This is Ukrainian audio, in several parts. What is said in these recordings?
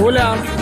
无量。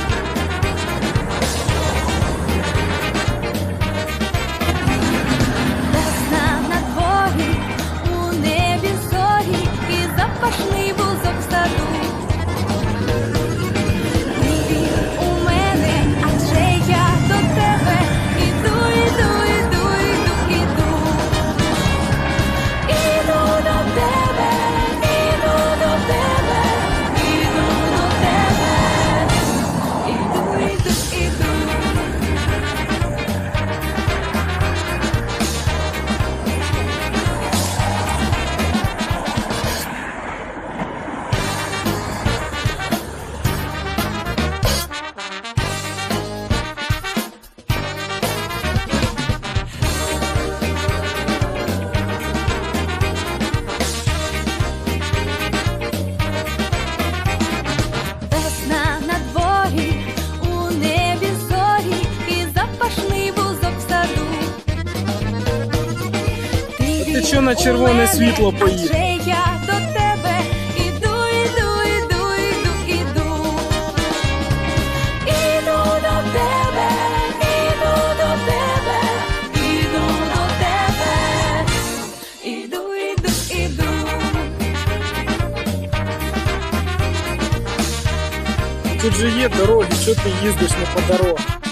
Ти на червоне світло поїхав? Я до тебе іду, іду, іду, іду, іду. Іду до тебе, іду до тебе, іду до тебе. Іду, іду, іду. Тут же є дороги, що ти їздиш не по дорогах?